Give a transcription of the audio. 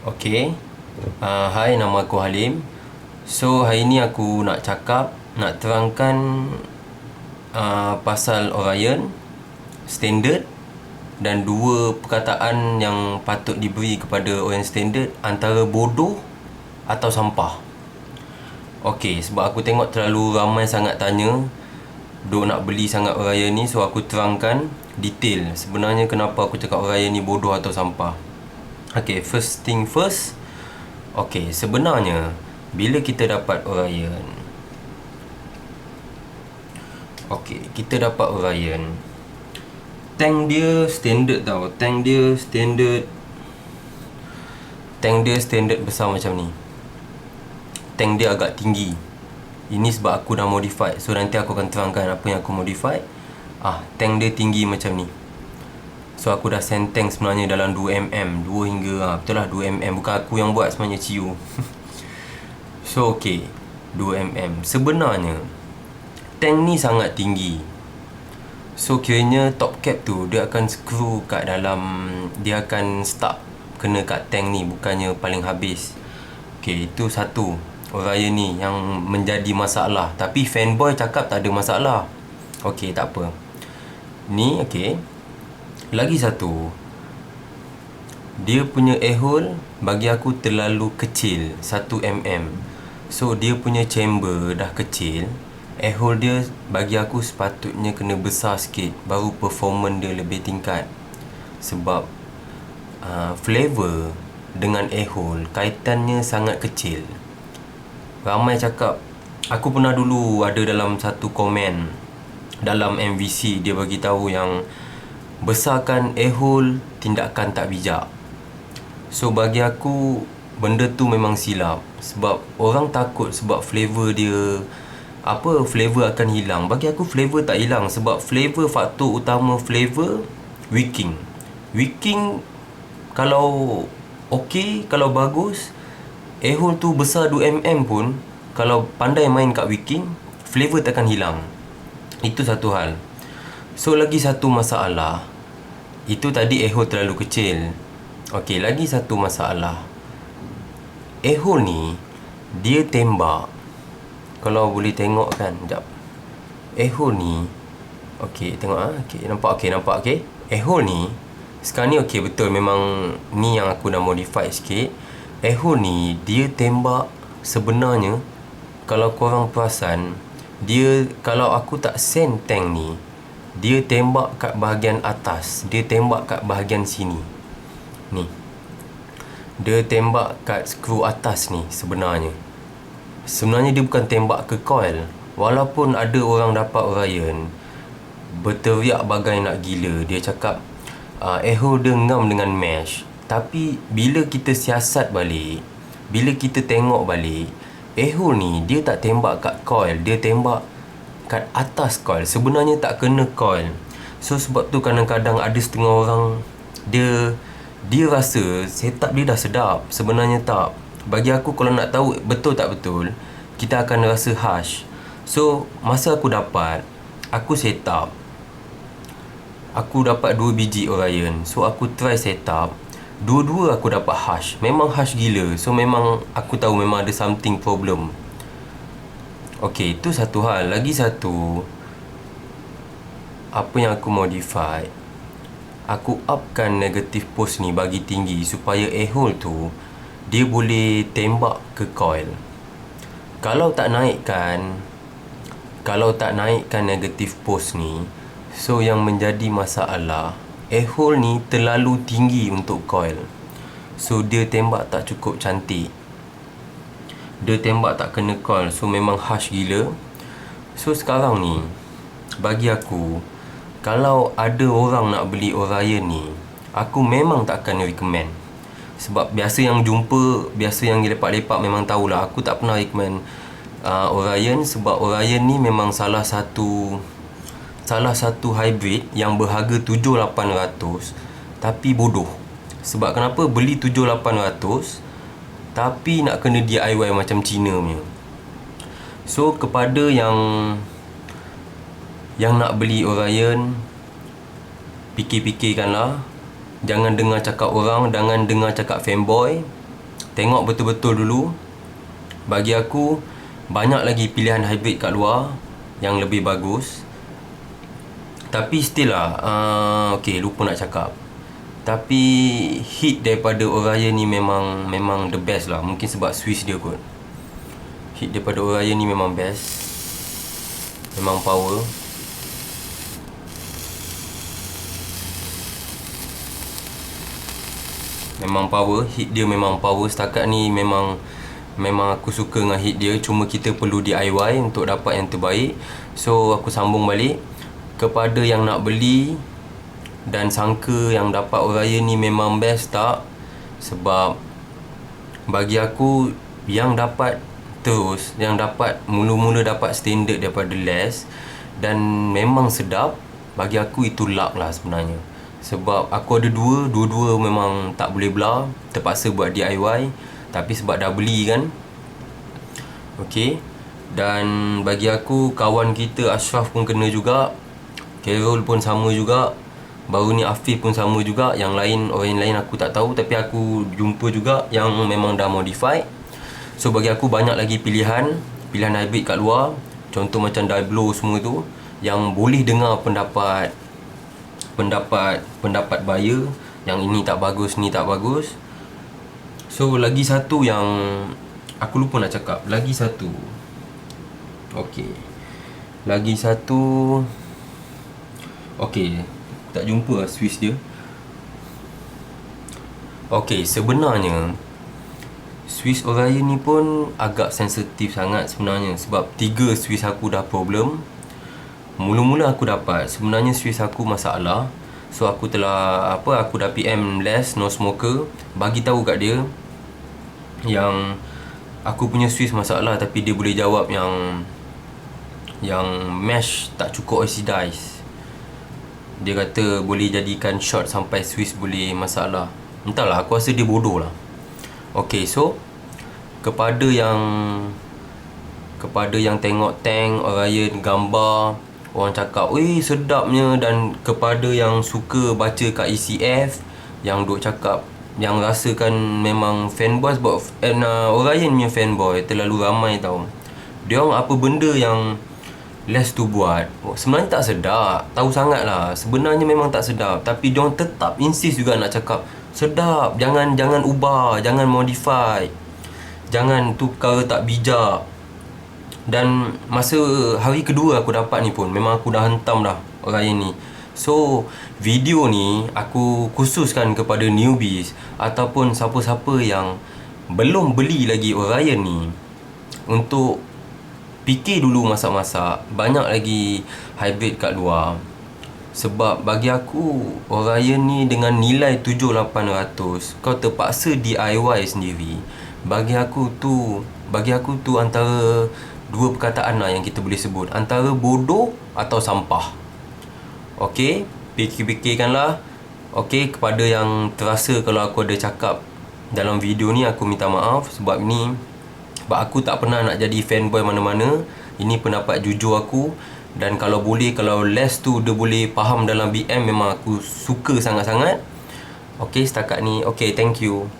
Okay uh, Hai nama aku Halim. So hari ni aku nak cakap Nak terangkan uh, Pasal Orion Standard Dan dua perkataan yang patut diberi kepada Orion Standard Antara bodoh Atau sampah. Okay sebab aku tengok terlalu ramai sangat tanya Duk nak beli sangat Orion ni So aku terangkan detail Sebenarnya kenapa aku cakap Orion ni bodoh atau sampah Okay, first thing first. Okay, sebenarnya bila kita dapat Orion. Okay, kita dapat Orion. Tank dia standard tau. Tank dia standard. Tank dia standard besar macam ni. Tank dia agak tinggi. Ini sebab aku dah modify. So nanti aku akan terangkan apa yang aku modify. Ah, tank dia tinggi macam ni. So aku dah send tank sebenarnya dalam 2mm 2 hingga ha, betul lah 2mm Bukan aku yang buat sebenarnya Ciu. So okay. 2mm Sebenarnya Tank ni sangat tinggi. So kiranya top cap tu Dia akan screw kat dalam Dia akan stuck Kena kat tank ni. Bukannya paling habis. Okay itu satu. Orion ni yang menjadi masalah. Tapi fanboy cakap tak ada masalah. Okay tak apa. Ni okay lagi satu Dia punya air hole Bagi aku terlalu kecil 1mm So dia punya chamber dah kecil Air hole dia bagi aku sepatutnya kena besar sikit Baru performance dia lebih tingkat. Sebab uh, Flavor dengan air hole Kaitannya sangat kecil. Ramai cakap Aku pernah dulu ada dalam satu komen Dalam MVC dia bagi tahu yang besarkan hole tindakan tak bijak. So bagi aku benda tu memang silap sebab orang takut sebab flavor dia apa flavor akan hilang. Bagi aku flavor tak hilang sebab flavor faktor utama flavor wicking. Wicking kalau okey, kalau bagus hole tu besar 2mm pun kalau pandai main kat wicking flavor takkan hilang. Itu satu hal. So lagi satu masalah. Itu tadi echo terlalu kecil. Okey lagi satu masalah. Echo ni Dia tembak. Kalau boleh tengok kan Sekejap. Echo ni Okey tengok ah. Okey nampak okey nampak okey. Echo ni Sekarang ni okey betul memang Ni yang aku dah modify sikit. Echo ni Dia tembak Sebenarnya Kalau korang perasan Dia Kalau aku tak send tank ni dia tembak kat bahagian atas dia tembak kat bahagian sini. Ni. Dia tembak kat skru atas ni sebenarnya. Sebenarnya dia bukan tembak ke coil. Walaupun ada orang dapat Orion berteriak bagai nak gila dia cakap uh, echo dia ngam dengan mesh. Tapi bila kita siasat balik bila kita tengok balik echo ni dia tak tembak kat coil dia tembak kat atas coil sebenarnya tak kena coil so sebab tu kadang-kadang ada setengah orang dia dia rasa setup dia dah sedap. Sebenarnya tak. Bagi aku kalau nak tahu betul tak betul kita akan rasa harsh. So masa aku dapat aku setup. Aku dapat dua biji Orion. So aku try setup. Dua-dua aku dapat harsh. Memang harsh gila. So memang aku tahu memang ada something problem Okey, itu satu hal. Lagi satu, apa yang aku modify, aku upkan negatif post ni bagi tinggi supaya hole tu dia boleh tembak ke coil. Kalau tak naikkan, kalau tak naikkan negatif post ni, so yang menjadi masalah, hole ni terlalu tinggi untuk coil. So dia tembak tak cukup cantik dia tembak tak kena call so memang harsh gila. So sekarang ni bagi aku kalau ada orang nak beli Orion ni aku memang tak akan recommend. Sebab biasa yang jumpa biasa yang lepak-lepak memang tahulah. Aku tak pernah recommend uh, Orion sebab Orion ni memang salah satu salah satu hybrid yang berharga 7800 tapi bodoh. Sebab kenapa? Beli 7800 tapi nak kena DIY macam Cina punya. So kepada yang Yang nak beli Orion Fikir-fikirkanlah. Jangan dengar cakap orang Jangan dengar cakap fanboy. Tengok betul-betul dulu. Bagi aku Banyak lagi pilihan hybrid kat luar Yang lebih bagus. Tapi still lah uh, Okay lupa nak cakap Tapi Hit daripada Orion ni memang Memang the best lah. Mungkin sebab Swiss dia kot. Hit daripada Orion ni memang best. Memang power. Memang power. Hit dia memang power. Setakat ni memang Memang aku suka dengan hit dia. Cuma kita perlu DIY Untuk dapat yang terbaik. So aku sambung balik. Kepada yang nak beli Dan sangka yang dapat Orion ni memang best tak? Sebab Bagi aku Yang dapat Terus Yang dapat Mula-mula dapat standard daripada less Dan memang sedap Bagi aku itu luck lah sebenarnya. Sebab aku ada dua, dua-dua memang tak boleh belah Terpaksa buat DIY Tapi sebab dah beli kan? Okay Dan bagi aku kawan kita Ashraf pun kena juga Carol pun sama juga Baru ni Afif pun sama juga. Yang lain, orang lain aku tak tahu. Tapi aku jumpa juga yang memang dah modify So bagi aku banyak lagi pilihan. Pilihan hybrid kat luar. Contoh macam Diblo semua tu. Yang boleh dengar pendapat pendapat pendapat buyer. Yang ini tak bagus ni tak bagus. So lagi satu yang aku lupa nak cakap. Lagi satu. Okey. Lagi satu. Okey tak jumpa lah swiss dia. Okey sebenarnya Swiss Orion ni pun agak sensitif sangat sebenarnya sebab tiga Swiss aku dah problem. Mula-mula aku dapat Sebenarnya Swiss aku masalah. So aku telah Apa Aku dah PM less No smoker Bagi tahu kat dia Yang Aku punya Swiss masalah Tapi dia boleh jawab yang Yang Mesh tak cukup oxidize Dia kata Boleh jadikan shot Sampai Swiss boleh masalah. Entahlah Aku rasa dia bodoh lah. Okay so Kepada yang Kepada yang tengok tank Orion gambar Orang cakap, weh sedapnya. Dan kepada yang suka baca kat ECF Yang duk cakap, yang rasakan memang fanboy sebab eh, uh, Orion punya fanboy terlalu ramai tau. Dia orang apa benda yang Les tu buat. Oh, Sebenarnya tak sedap. Tahu sangat lah Sebenarnya memang tak sedap. Tapi dia orang tetap insist juga nak cakap Sedap. Jangan jangan ubah Jangan modify. Jangan tu perkara tak bijak. Dan masa hari kedua aku dapat ni pun Memang aku dah hentam dah Orion ni. So video ni aku khususkan kepada newbies Ataupun siapa-siapa yang Belum beli lagi Orion ni Untuk Fikir dulu masak-masak. Banyak lagi hybrid kat luar. Sebab bagi aku Orion ni dengan nilai 7800 Kau terpaksa DIY sendiri. Bagi aku tu Bagi aku tu antara dua perkataan lah yang kita boleh sebut. Antara bodoh atau sampah. Okey? Fikir-fikirkanlah. Okey kepada yang terasa kalau aku ada cakap dalam video ni aku minta maaf. Sebab ni sebab aku tak pernah nak jadi fanboy mana-mana. Ini pendapat jujur aku. Dan kalau boleh kalau Les tu dia boleh faham dalam BM memang aku suka sangat-sangat. Okey setakat ni. Okey thank you